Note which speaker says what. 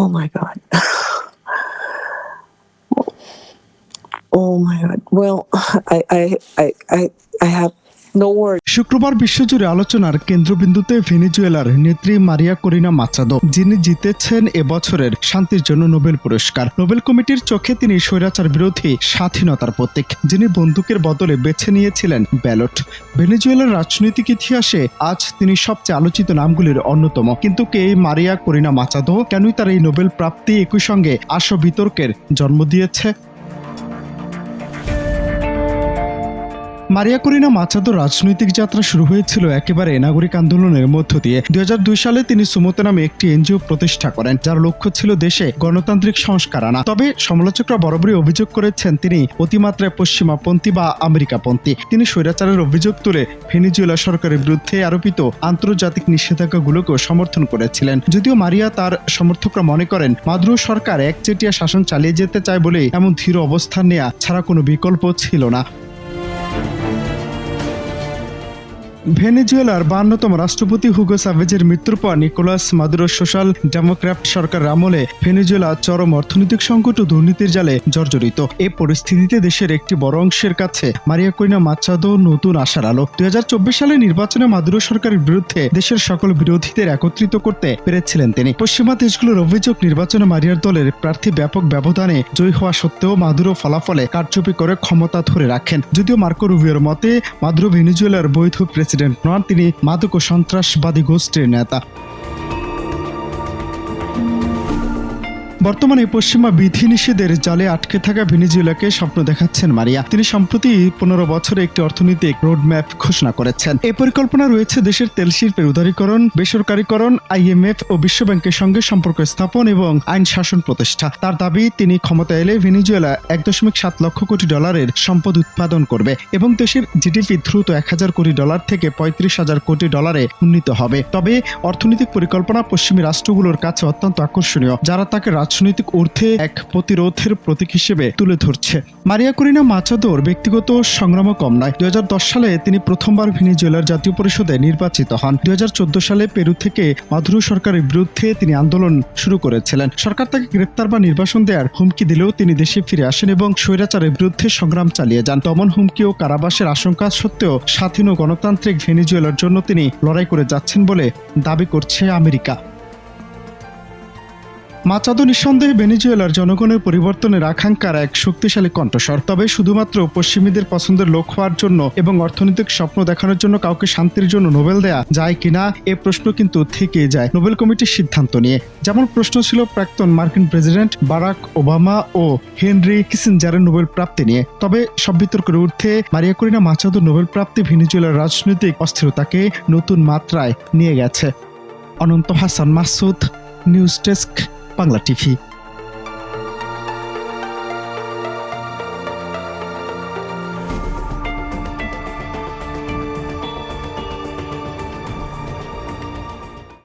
Speaker 1: Oh my God. Oh my God. Well, I, I, I, I, I have.
Speaker 2: শুক্রবার বিশ্বজুড়ে আলোচনার কেন্দ্রবিন্দুতে ভেনেজুয়েলার নেত্রী মারিয়া করিনা মাচাদো, যিনি জিতেছেন এবছরের শান্তির জন্য নোবেল পুরস্কার। নোবেল কমিটির চোখে তিনি স্বৈরাচার বিরোধী স্বাধীনতার প্রতীক, যিনি বন্দুকের বদলে বেছে নিয়েছিলেন ব্যালট। ভেনেজুয়েলার রাজনৈতিক ইতিহাসে আজ তিনি সবচেয়ে আলোচিত নামগুলির অন্যতম। কিন্তু কে মারিয়া করিনা মাচাদো? কেনই তার এই নোবেল প্রাপ্তি একই সঙ্গে আশো বিতর্কের জন্ম দিয়েছে? মারিয়া করিনা মাচাদোর রাজনৈতিক যাত্রা শুরু হয়েছিল একেবারে নাগরিক আন্দোলনের মধ্য দিয়ে। দুই হাজার দুই সালে তিনি সুমতো নামে একটি এনজিও প্রতিষ্ঠা করেন, যার লক্ষ্য ছিল দেশে গণতান্ত্রিক সংস্কার আনা। তবে সমালোচকরা বরাবরই অভিযোগ করেছেন, তিনি অতিমাত্রায় পশ্চিমাপন্থী বা আমেরিকাপন্থী। তিনি স্বৈরাচারের অভিযোগ তুলে ভেনিজুয়েলা সরকারের বিরুদ্ধে আরোপিত আন্তর্জাতিক নিষেধাজ্ঞাগুলোকেও সমর্থন করেছিলেন। যদিও মারিয়া তার সমর্থকরা মনে করেন, মাদুরো সরকার একচেটিয়া শাসন চালিয়ে যেতে চায় বলে এমন ধীর অবস্থান নেওয়া ছাড়া কোনো বিকল্প ছিল না। ভেনেজুয়েলার বান্নতম রাষ্ট্রপতি হুগো সাভেজের মৃত্যুর পর নিকোলাস মাদুরো সোশ্যাল ডেমোক্র্যাট সরকার আমলে ভেনেজুয়েলা চরম অর্থনৈতিক সংকট ও দুর্নীতির জালে জর্জরিত। এই পরিস্থিতিতে দেশের একটি বড় অংশের কাছে মারিয়া করিনা মাচাদো নতুন আশার আলো। দুই সালে নির্বাচনে মাদুরো সরকারের বিরুদ্ধে দেশের সকল বিরোধীদের একত্রিত করতে পেরেছিলেন তিনি। পশ্চিমা দেশগুলোর অভিযোগ, নির্বাচনে মারিয়ার দলের প্রার্থী ব্যাপক ব্যবধানে জয়ী হওয়া সত্ত্বেও মাদুরো ফলাফলে কারচুপি করে ক্ষমতা ধরে রাখেন। যদিও মার্কো রুবিওর মতে, মাদুরো ভেনেজুয়েলার বৈধ প্রেসিডেন্ট নন তিনি মাদক ও সন্ত্রাসবাদী গোষ্ঠীর নেতা। বর্তমানে পশ্চিমা বিধিনিষেধের জালে আটকে থাকা ভেনিজুয়েলাকে স্বপ্ন দেখাচ্ছেন মারিয়া। তিনি সম্প্রতি পনেরো বছরে একটি অর্থনৈতিক রোডম্যাপ ঘোষণা করেছেন। এই পরিকল্পনা রয়েছে দেশের তেল শিল্পের উদারীকরণ, বেসরকারীকরণ আইএমএফ ও বিশ্বব্যাংকের সঙ্গে সম্পর্ক স্থাপন এবং আইন শাসন প্রতিষ্ঠা। তার দাবি, তিনি ক্ষমতা এলে ভেনিজুয়েলা এক দশমিক সাত লক্ষ কোটি ডলারের সম্পদ উৎপাদন করবে এবং দেশের জিডিপি দ্রুত এক হাজার কোটি ডলার থেকে পঁয়ত্রিশ হাজার কোটি ডলারে উন্নীত হবে। তবে অর্থনৈতিক পরিকল্পনা পশ্চিমী রাষ্ট্রগুলোর কাছে অত্যন্ত আকর্ষণীয়, যারা তাকে রাজনৈতিক অর্থে এক প্রতিরোধের প্রতীক হিসেবে তুলে ধরছে। মারিয়া করিনা মাচাদোর ব্যক্তিগত সংগ্রামও কম নয়। দুই সালে তিনি প্রথমবার ভেনিজুয়েলার জাতীয় পরিষদে নির্বাচিত হন। দুই হাজার চোদ্দ সালে পেরু থেকে মাধুরো সরকারের বিরুদ্ধে তিনি আন্দোলন শুরু করেছিলেন। সরকার তাকে গ্রেপ্তার বা নির্বাসন দেওয়ার হুমকি দিলেও তিনি দেশে ফিরে আসেন এবং স্বৈরাচারের বিরুদ্ধে সংগ্রাম চালিয়ে যান। দমন হুমকি ও কারাবাসের আশঙ্কা সত্ত্বেও স্বাধীন ও গণতান্ত্রিক ভেনিজুয়েলার জন্য তিনি লড়াই করে যাচ্ছেন বলে দাবি করছে আমেরিকা। মাচাদো নিঃসন্দেহে ভেনিজুয়েলার জনগণের পরিবর্তনের আকাঙ্ক্ষার এক শক্তিশালী কণ্ঠস্বর। তবে শুধুমাত্র পশ্চিমীদের পছন্দের লোক হওয়ার জন্য এবং অর্থনৈতিক স্বপ্ন দেখানোর জন্য কাউকে শান্তির জন্য নোবেল দেয়া যায় কিনা, এ প্রশ্ন কিন্তু থেকে যায় নোবেল কমিটির সিদ্ধান্ত নিয়ে। যেমন প্রশ্ন ছিল প্রাক্তন মার্কিন প্রেসিডেন্ট বারাক ওবামা ও হেনরি কিসিনজারের নোবেল প্রাপ্তি নিয়ে। তবে সব বিতর্কের ঊর্ধ্বে মারিয়া করিনা মাচাদো নোবেল প্রাপ্তি ভেনিজুয়েলার রাজনৈতিক অস্থিরতাকে নতুন মাত্রায় নিয়ে গেছে। Ananta Hasan Masud, news desk. Bangla TV.